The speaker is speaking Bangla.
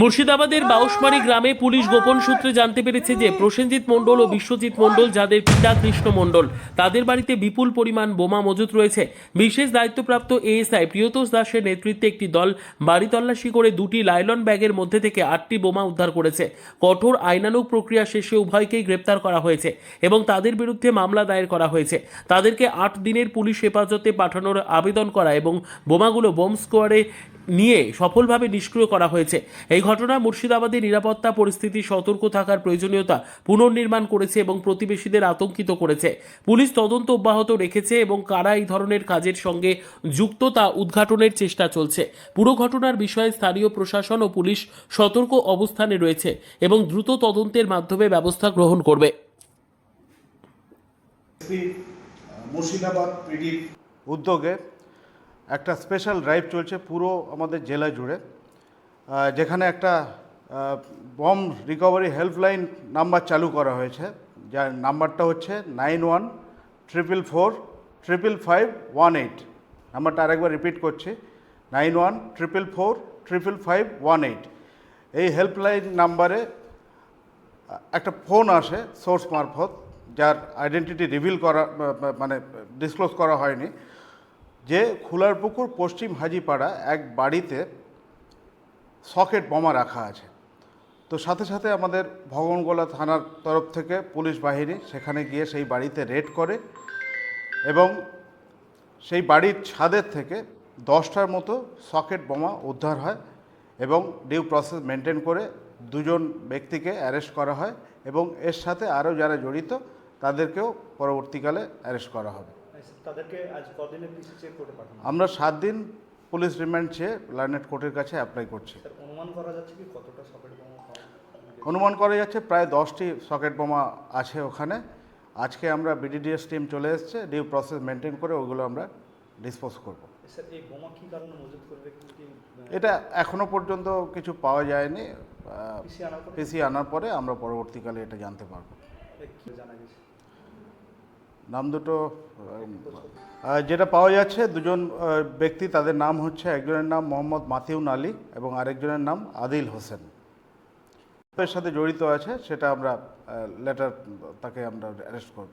মুর্শিদাবাদের বাউসমারি গ্রামে পুলিশ গোপন সূত্রে জানতে পেরেছে যে প্রসেনজিৎ মণ্ডল ও বিশ্বজিৎ মণ্ডল, যাদের পিতা কৃষ্ণ মণ্ডল, তাদের বাড়িতে বিপুল পরিমাণ বোমা মজুত রয়েছে। বিশেষ দায়িত্বপ্রাপ্ত এএসআই প্রিয়তোষ দাসের নেতৃত্বে একটি দল বাড়ি তল্লাশি করে দুটি লাইলন ব্যাগের মধ্যে থেকে আটটি বোমা উদ্ধার করেছে। কঠোর আইনানুগ প্রক্রিয়া শেষে উভয়কেই গ্রেপ্তার করা হয়েছে এবং তাদের বিরুদ্ধে মামলা দায়ের করা হয়েছে। তাদেরকে আট দিনের পুলিশ হেফাজতে পাঠানোর আবেদন করা এবং বোমাগুলো বোম স্কোয়াডে নিয়ে সফলভাবে নিষ্ক্রিয় করা হয়েছে। এই ঘটনা মুর্শিদাবাদের নিরাপত্তা পরিস্থিতি সতর্ক থাকার প্রয়োজনীয়তা পুনর্নির্মাণ করেছে এবং প্রতিবেশীদের আতঙ্কিত করেছে। পুলিশ তদন্ত অব্যাহত রেখেছে এবং কারা এই ধরনের কাজের সঙ্গে যুক্ত তা উদ্ঘাটনের চেষ্টা চলছে। পুরো ঘটনার বিষয়ে স্থানীয় প্রশাসন ও পুলিশ সতর্ক অবস্থানে রয়েছে এবং দ্রুত তদন্তের মাধ্যমে ব্যবস্থা গ্রহণ করবে। মুর্শিদাবাদ উদ্যোগে একটা স্পেশাল ড্রাইভ চলছে পুরো আমাদের জেলা জুড়ে। যেখানে একটা বম রিকভারি হেল্পলাইন নাম্বার চালু করা হয়েছে। যার নাম্বারটা হচ্ছে nine one triple four triple five one eight নাম্বারটা আরেকবার রিপিট করছি। Nine one triple four triple five one eight এই হেল্পলাইন নাম্বারে একটা ফোন আসে সোর্স মারফত, যার আইডেন্টিটি রিভিল করা মানে ডিসক্লোজ করা হয়নি। যে খুলারপুকুর, পশ্চিম হাজিপাড়া এক বাড়িতে সকেট বোমা রাখা আছে। তো সাথে সাথে আমাদের ভগবানগোলা থানার তরফ থেকে পুলিশ বাহিনী সেখানে গিয়ে সেই বাড়িতে রেড করে এবং সেই বাড়ির ছাদের থেকে দশটার মতো সকেট বোমা উদ্ধার হয় এবং ডিউ প্রসেস মেনটেন করে দুজন ব্যক্তিকে অ্যারেস্ট করা হয় এবং এর সাথে আরও যারা জড়িত তাদেরকেও পরবর্তীকালে অ্যারেস্ট করা হবে। তাদেরকে আজ কদিনের আমরা সাত দিন পুলিশ রিমান্ড চেয়ে লার্নেট কোর্টের কাছে অ্যাপ্লাই করছে। অনুমান করা যাচ্ছে কি কতটা সকেট বোমা অনুমান করা যাচ্ছে প্রায় দশটি সকেট বোমা আছে ওখানে। আজকে আমরা বিডিডিএস টিম চলে এসেছে ডিউ প্রসেস মেনটেন করে ওগুলো আমরা ডিসপোজ করব। এটা এখনও পর্যন্ত কিছু পাওয়া যায়নি পিসি আনার পরে? আমরা পরবর্তীকালে এটা জানতে পারব। নাম দুটো যেটা পাওয়া যাচ্ছে, দুজন ব্যক্তি, তাদের নাম হচ্ছে, একজনের নাম মোহাম্মদ মাতিউন আলী এবং আরেকজনের নাম আদিল হোসেন। এর সাথে জড়িত আছে, সেটা আমরা লেটার তাকে আমরা অ্যারেস্ট করব।